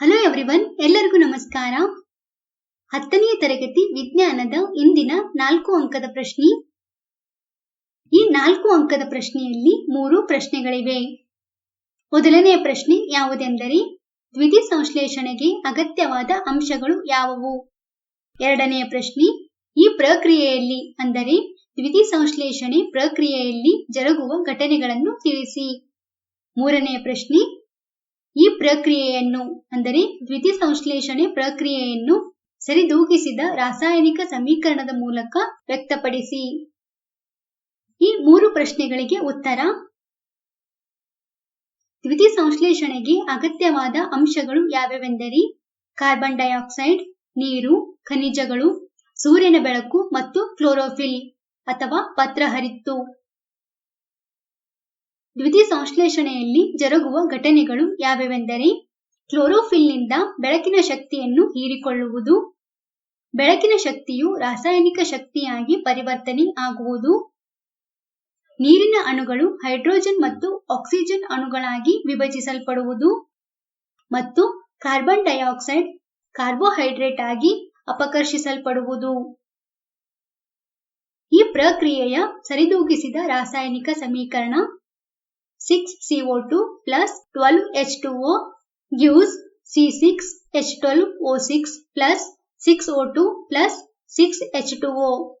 Hello everyone ಎಲ್ಲರಿಗೂ ನಮಸ್ಕಾರ. ಹತ್ತನೆಯ ತರಗತಿ ವಿಜ್ಞಾನದ ಇಂದಿನ ನಾಲ್ಕು ಅಂಕದ ಪ್ರಶ್ನೆ. ಈ ನಾಲ್ಕು ಅಂಕದ ಪ್ರಶ್ನೆಯಲ್ಲಿ ಮೂರು ಪ್ರಶ್ನೆಗಳಿವೆ. ಮೊದಲನೆಯ ಪ್ರಶ್ನೆ ಯಾವುದೆಂದರೆ ದ್ವಿತಿ ಸಂಶ್ಲೇಷಣೆಗೆ ಅಗತ್ಯವಾದ ಅಂಶಗಳು ಯಾವುವು? ಎರಡನೆಯ ಪ್ರಶ್ನೆ, ಈ ಪ್ರಕ್ರಿಯೆಯಲ್ಲಿ ಅಂದರೆ ದ್ವಿತಿ ಸಂಶ್ಲೇಷಣೆ ಪ್ರಕ್ರಿಯೆಯಲ್ಲಿ ಜರುಗುವ ಘಟನೆಗಳನ್ನು ತಿಳಿಸಿ. ಮೂರನೆಯ ಪ್ರಶ್ನೆ ಈ ಪ್ರಕ್ರಿಯೆಯನ್ನು, ಅಂದರೆ ದ್ವಿತಿ ಸಂಶ್ಲೇಷಣೆ ಪ್ರಕ್ರಿಯೆಯನ್ನು ಸರಿದೂಗಿಸಿದ ರಾಸಾಯನಿಕ ಸಮೀಕರಣದ ಮೂಲಕ ವ್ಯಕ್ತಪಡಿಸಿ. ಈ ಮೂರು ಪ್ರಶ್ನೆಗಳಿಗೆ ಉತ್ತರ. ದ್ವಿತಿ ಸಂಶ್ಲೇಷಣೆಗೆ ಅಗತ್ಯವಾದ ಅಂಶಗಳು ಯಾವ್ಯಾವೆಂದರೆ ಕಾರ್ಬನ್ ಡೈಆಕ್ಸೈಡ್, ನೀರು, ಖನಿಜಗಳು, ಸೂರ್ಯನ ಬೆಳಕು ಮತ್ತು ಕ್ಲೋರೋಫಿಲ್ ಅಥವಾ ಪತ್ರಹರಿತ್ತು ದ್ವಿತಿ ಸಂಶ್ಲೇಷಣೆಯಲ್ಲಿ ಜರುಗುವ ಘಟನೆಗಳು ಯಾವ್ಯಾವೆಂದರೆ ಕ್ಲೋರೋಫಿಲ್ನಿಂದ ಬೆಳಕಿನ ಶಕ್ತಿಯನ್ನು ಹೀರಿಕೊಳ್ಳುವುದು, ಬೆಳಕಿನ ಶಕ್ತಿಯು ರಾಸಾಯನಿಕ ಶಕ್ತಿಯಾಗಿ ಪರಿವರ್ತನೆ ಆಗುವುದು, ನೀರಿನ ಅಣುಗಳು ಹೈಡ್ರೋಜನ್ ಮತ್ತು ಆಕ್ಸಿಜನ್ ಅಣುಗಳಾಗಿ ವಿಭಜಿಸಲ್ಪಡುವುದು ಮತ್ತು ಕಾರ್ಬನ್ ಡೈಆಕ್ಸೈಡ್ ಕಾರ್ಬೋಹೈಡ್ರೇಟ್ ಆಗಿ ಅಪಕರ್ಷಿಸಲ್ಪಡುವುದು. ಈ ಪ್ರಕ್ರಿಯೆಯ ಸರಿದೂಗಿಸಿದ ರಾಸಾಯನಿಕ ಸಮೀಕರಣ 6CO2 plus 12H2O gives C6H12O6 plus 6O2 plus 6H2O.